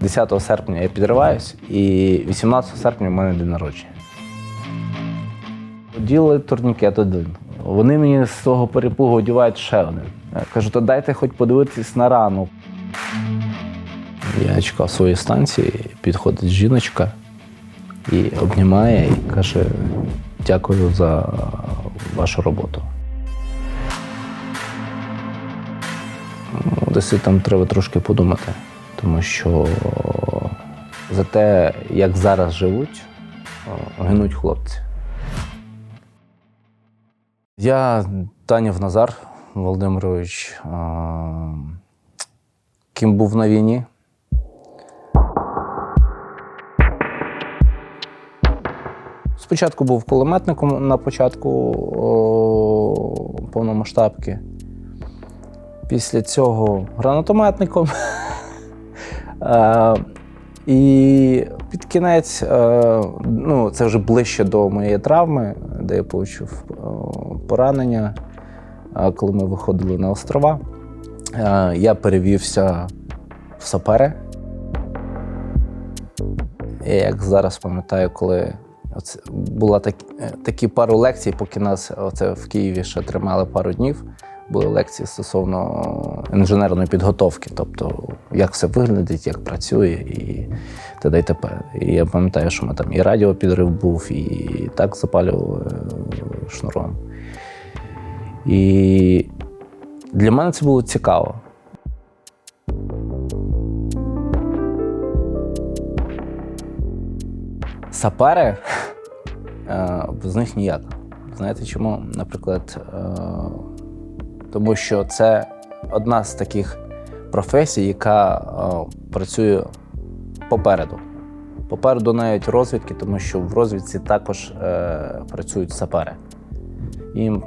10 серпня я підриваюсь, і 18 серпня в мене день народження. Діли турнікет один. Вони мені з того перепугу одягають ще один. Я кажу, то дайте хоч подивитись на рану. Я чекав своєї станції, підходить жіночка і обнімає і каже: дякую за вашу роботу. Ну, Десь там треба трошки подумати, тому що за те, як зараз живуть, гинуть хлопці. Я Таняв Назар Володимирович, ким був на війні. Спочатку був кулеметником на початку о, повномасштабки. Після цього гранатометником. Е, І під кінець, е, ну, це вже ближче до моєї травми, де я отримав поранення, е, коли ми виходили на острова. Я перевівся в сапери. І як зараз пам'ятаю, коли оце була так, такі пару лекцій, поки нас оце в Києві ще тримали пару днів. Були лекції стосовно інженерної підготовки, тобто як все виглядить, як працює і т.д. і т.п. І я пам'ятаю, що ми там і радіопідрив був, і так запалювали е, шнуром. І для мене це було цікаво. Сапери е, без них ніяк. Знаєте чому? Наприклад, е, тому що це одна з таких професій, яка е, працює попереду. Попереду навіть розвідки, тому що в розвідці також е, працюють сапери. Їм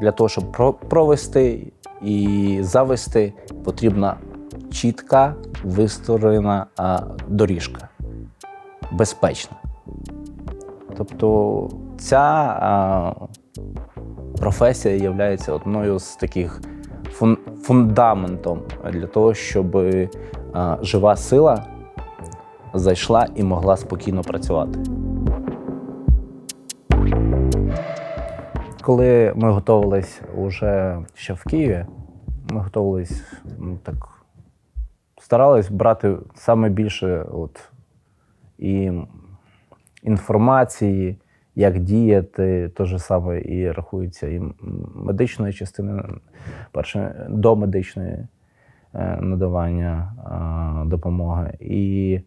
для того, щоб провести і завести, потрібна чітка вистроєна доріжка, безпечна. Тобто ця професія є одною з таких фун- фундаментом для того, щоб е, жива сила зайшла і могла спокійно працювати. Коли ми готувалися вже ще в Києві, ми готувалися ну, так, старались брати саме більше от, і інформації, як діяти, те ж саме і рахується і медичної частини, перше, до медичної е, надавання е, допомоги. І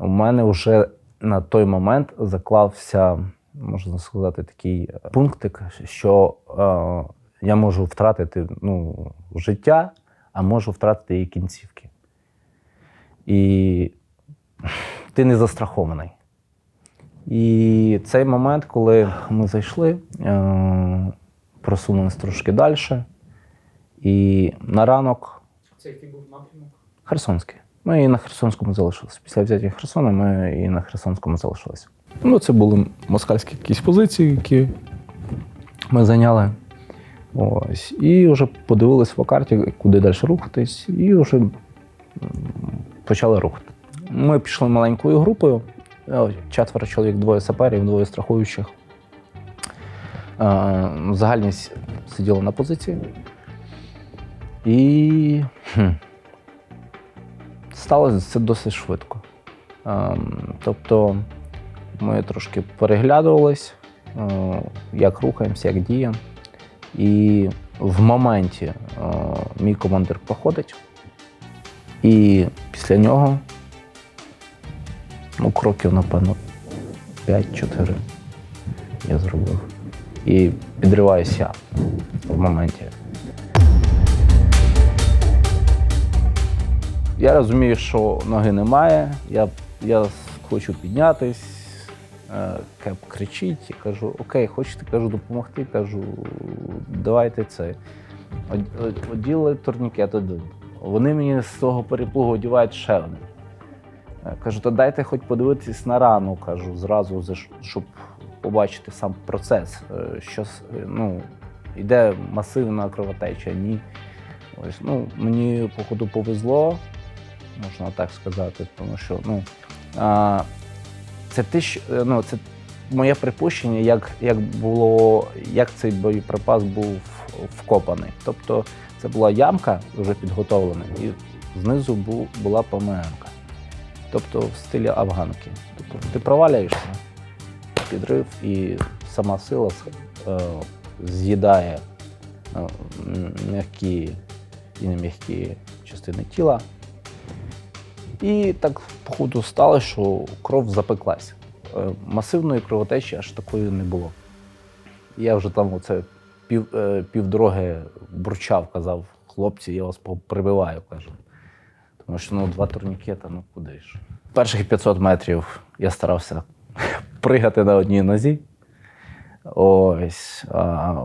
у мене вже на той момент заклався, можна сказати, такий пунктик, що е, я можу втратити ну, життя, а можу втратити і кінцівки. І ти не застрахований. І цей момент, коли ми зайшли, е, просунулися трошки далі. І на ранок Це який був напрямок? Херсонський. Ми і на Херсонському залишилися. Після взяття Херсона ми і на Херсонському залишилися. Ну, це були москальські якісь позиції, які ми зайняли. Ось. І вже подивились по карті, куди далі рухатись, і вже почали рухати. Ми пішли маленькою групою. Е, Четверо чоловік, двоє саперів, двоє страхуючих. Е, Загальність сиділа на позиції. І сталося це досить швидко. Ем, Тобто ми трошки переглядувались, е, як рухаємося, як діємо. І в моменті е, мій командир проходить, і після нього, ну, кроків, напевно, 5-4 я зробив. І підриваюся в моменті. Я розумію, що ноги немає. Я, я хочу піднятись. Е, Кеп кричить, я кажу, окей, хочете кажу, допомогти. Кажу, давайте це. Од- од- Оділи турнікет. Вони мені з того перепугу одягають ще один. Е, Кажу, то дайте хоч подивитись на рану, кажу, зразу, щоб побачити сам процес. е, Що е, ну, йде масивна кровотеча, ні. Ось, ну, мені, походу, повезло. можна так сказати, тому що ну, а, це е, ну, це моє припущення, як, як було, як цей боєприпас був вкопаний. Тобто це була ямка вже підготовлена, і знизу бу, була ПМНка. Тобто в стилі афганки. Тобто ти провалюєшся, підрив, і сама сила е, з'їдає е, м'які і нем'які частини тіла. І так, походу, стало, що кров запеклась. Е, Масивної кровотечі аж такої не було. Я вже там оце пів, бурчав, казав, хлопці, я вас прибиваю, кажу. Тому що ну, два турнікета, ну куди ж. Перших 500 метрів я старався пригати на одній нозі. Ось. А,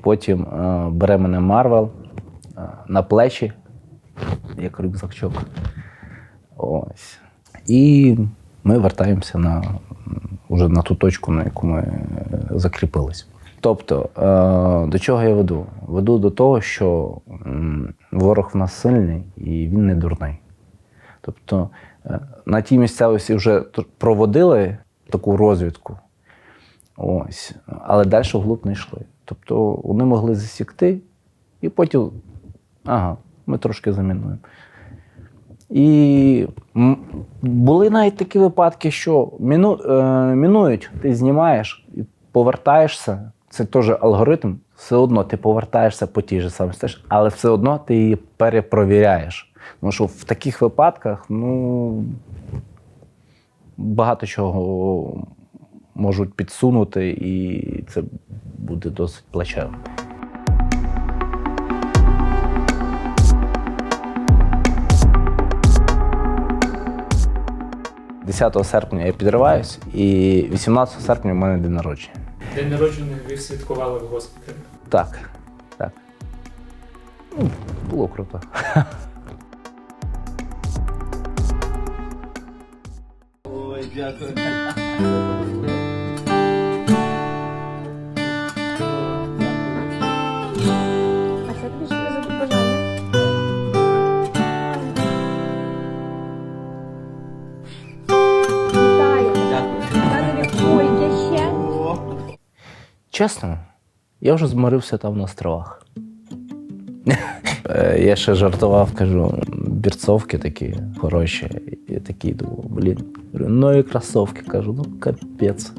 потім а, бере мене Марвел на плечі, як рюкзачок. Ось. І ми вертаємося на, уже на ту точку, на яку ми е, закріпились. Тобто, е, до чого я веду? Веду до того, що ворог в нас сильний і він не дурний. Тобто е, на тій місцевості вже проводили таку розвідку, ось, але далі вглуб не йшли. Тобто вони могли засікти і потім, ага, ми трошки замінуємо. І були навіть такі випадки, що міну, е, мінують, ти знімаєш і повертаєшся. Це теж алгоритм. Все одно ти повертаєшся по тій же самій стежці, але все одно ти її перепровіряєш. Тому що в таких випадках ну, багато чого можуть підсунути, і це буде досить плачевно. 10 серпня я підриваюсь, і 18 серпня в мене день народження. День народження ви святкували в госпіталі. Так, так. Ну, було круто. А Чесно, я вже змирився там на островах. Е, Я ще жартував, кажу, бірцовки такі хороші. І такі думаю, блін, ну і кросовки, кажу, ну капець.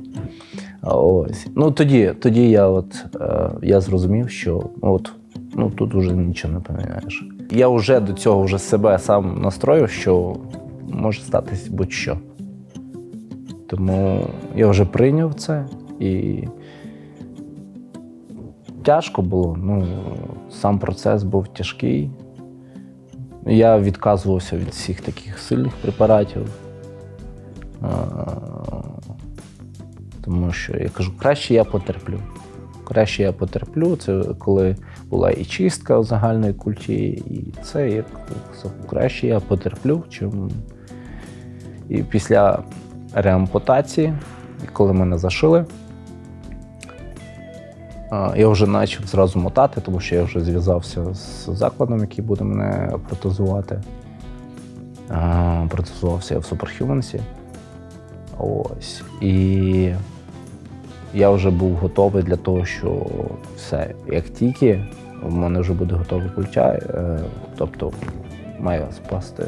Ось. Ну тоді, тоді я от е, я зрозумів, що от, ну тут вже нічого не поміняєш. Я вже до цього вже себе сам настроїв, що може статись будь-що. Тому я вже прийняв це і тяжко було. Ну, сам процес був тяжкий. Я відказувався від всіх таких сильних препаратів. Тому що я кажу, краще я потерплю. Краще я потерплю. Це коли була і чистка у загальної культі, і це як краще я потерплю, чим. І після реампутації, коли мене зашили, Я вже почав зразу мотати, тому що я вже зв'язався з закладом, який буде мене протезувати. Протезувався я в Суперхюменсі. Ось. І я вже був готовий для того, що все, як тільки в мене вже буде готовий культя, е, тобто має спасти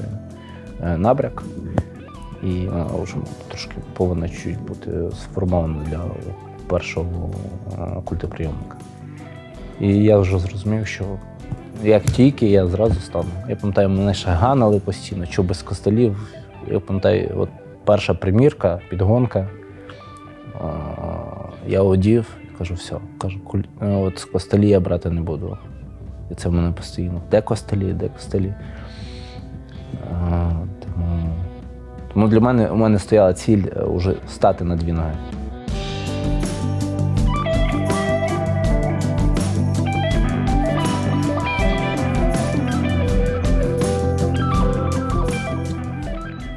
е, набряк, і вона вже трошки повинна чуть бути сформована для першого е, культоприйомника. І я вже зрозумів, що як тільки я зразу стану. Я пам'ятаю, мене ще ганили постійно, що без костелів. Я пам'ятаю, от перша примірка, підгонка. Я одів і кажу, все, кажу, е, от костелі я брати не буду. І це в мене постійно. Де костелі, де костелі? Тому, тому для мене у мене стояла ціль е, уже стати на дві ноги.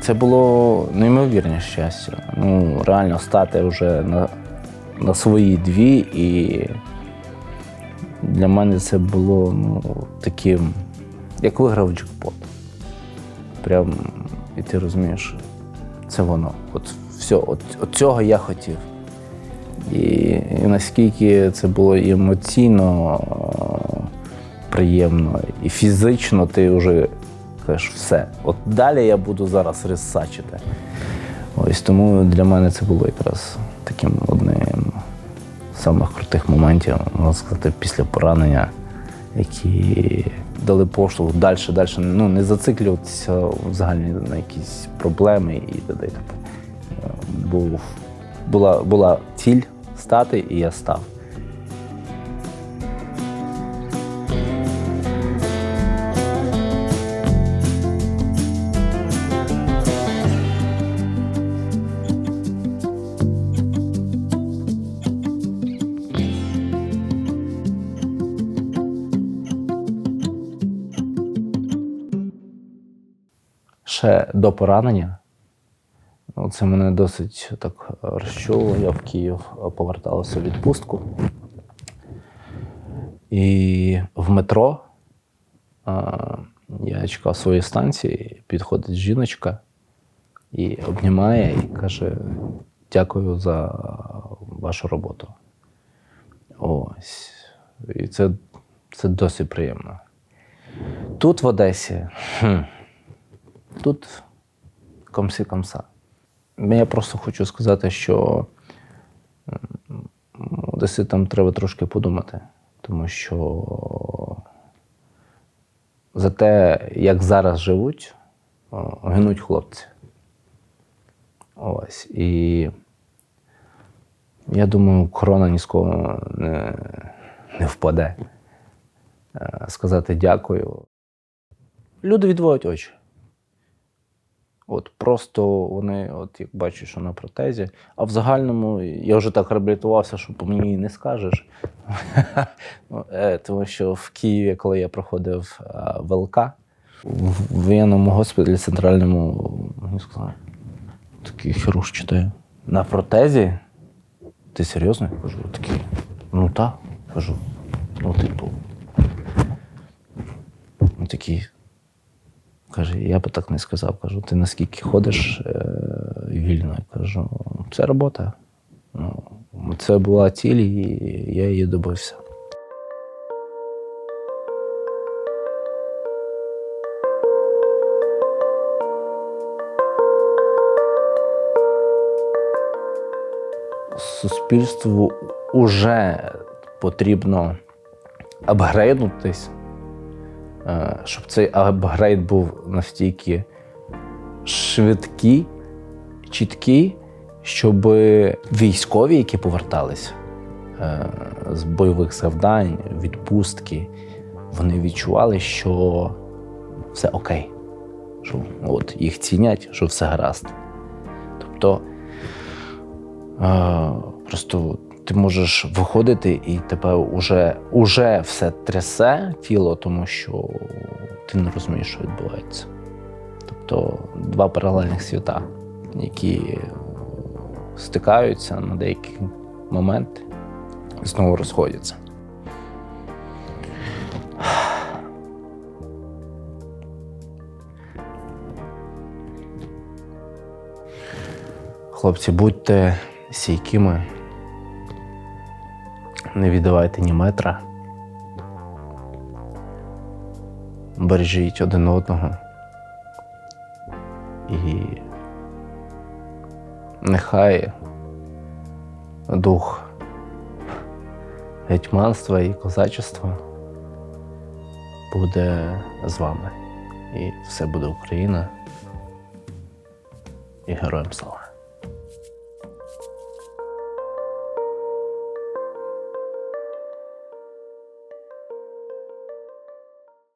Це було неймовірне щастя. Ну, реально стати вже на, на свої дві, і для мене це було ну, таким, як виграв джекпот. прям, і ти розумієш, це воно. От все, от, от цього я хотів. І, і наскільки це було емоційно е, приємно, і фізично ти вже кажеш, все. От далі я буду зараз рисачити. Ось тому для мене це було якраз таким одним з самих крутих моментів, можна сказати, після поранення, які дали поштовх далі, далі, ну не зациклюватися взагалі на якісь проблеми і т.д. Був, була, була ціль стати, і я став. Ще до поранення. Це мене досить так розчуло. Я в Київ повертався в відпустку. І в метро я чекав своєї станції, підходить жіночка і обнімає і каже: дякую за вашу роботу. Ось. І це, це досить приємно. Тут в Одесі. Тут комсі комса. Я просто хочу сказати, що м, одеситам треба трошки подумати, тому що за те, як зараз живуть, гинуть хлопці. Ось. І я думаю, корона ні з кого не, не впаде. Е, Сказати дякую. Люди відводять очі. От просто вони, от як бачу, що на протезі. А в загальному я вже так реабілітувався, що по мені не скажеш. Е, Тому що в Києві, коли я проходив е, ВЛК, в воєнному госпіталі центральному, мені сказали, такий хірург читає. На протезі? Ти серйозно? Кажу, такий. Ну так. Кажу, ну, типу. Ну, такий. Каже, я би так не сказав. Кажу, ти наскільки ходиш е, вільно? Кажу, це робота. Ну, це була ціль, і я її добився. Суспільству вже потрібно апгрейднутись, щоб цей апгрейд був настільки швидкий, чіткий, щоб військові, які повертались е, з бойових завдань, відпустки, вони відчували, що все окей, що от їх цінять, що все гаразд. Тобто е, просто ти можеш виходити, і тебе уже, уже все трясе тіло, тому що ти не розумієш, що відбувається. Тобто два паралельних світа, які стикаються на деякі моменти і знову розходяться. Хлопці, будьте стійкими, не віддавайте ні метра. Бережіть один одного. І нехай дух гетьманства і козачества буде з вами. І все буде Україна. І героям слава.